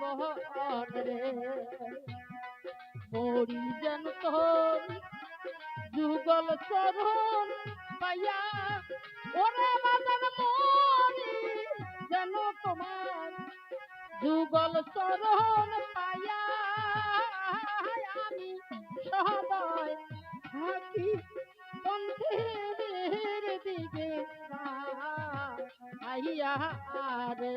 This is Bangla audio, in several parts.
রে মরি যেন তোর যুগল চরণ পাইয়া, ওরে বাজার মরি যেন তোমার যুগল চরণ পাইয়া। আমি সদয় থাকি পন্থের দিকে। আইয়া রে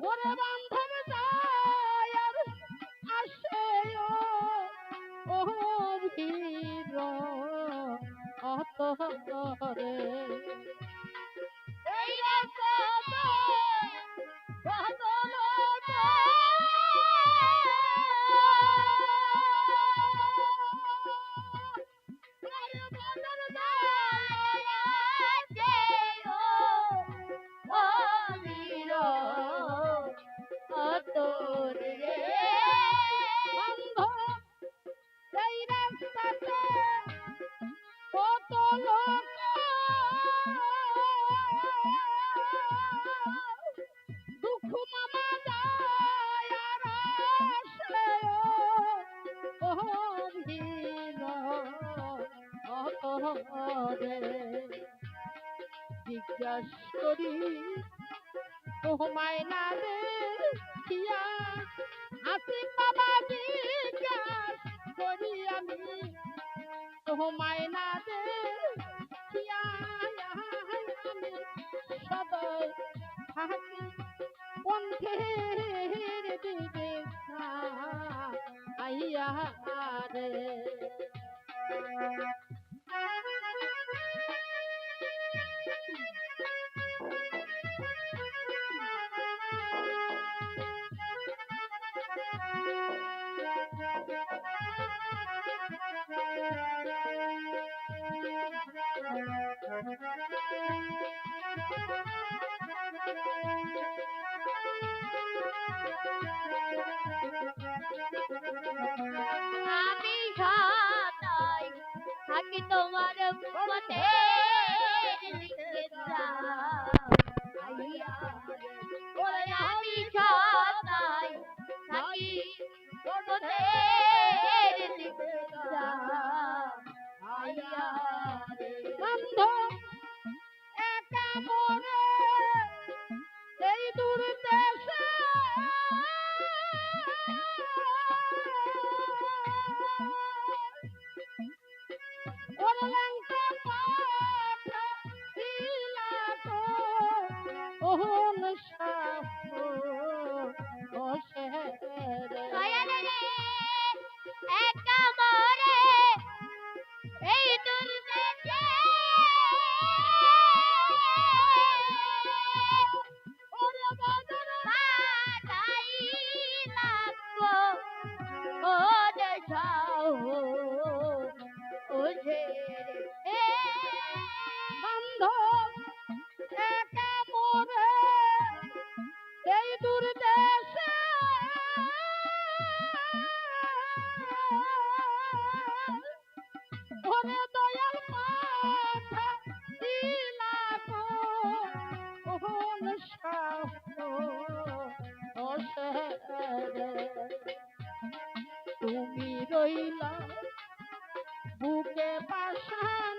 ওরে বান্ধব যায় আর আসে ও ভিড় অত রে অতরে জিজ্ঞাস করি তোমায় না রে কিয়া আসিফ বাবা জিজ্ঞাস করি আমি তোমায় না রে। কিয়া আমি থাকি তোমার পথে আমি সদাই থাকি পথে বন্ধ একা মরে এই দূর দেশে Christmas. রইলা বুকে পাশান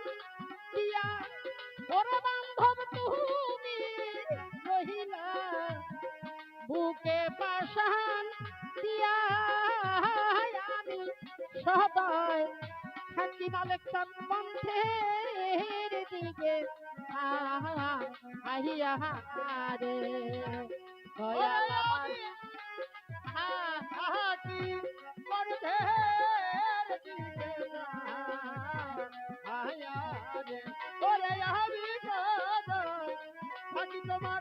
দিয়া, ওরে বান্ধব তুমি রহিলা, বুকে পাশান দিয়া, আমি সবাই থাকি মালিক পন্থের দিকে আহিয়া রে দয়াল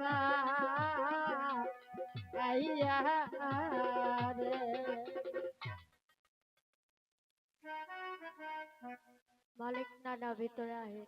না আহিয়া রে? মালিক নানা ভিতরে আহে।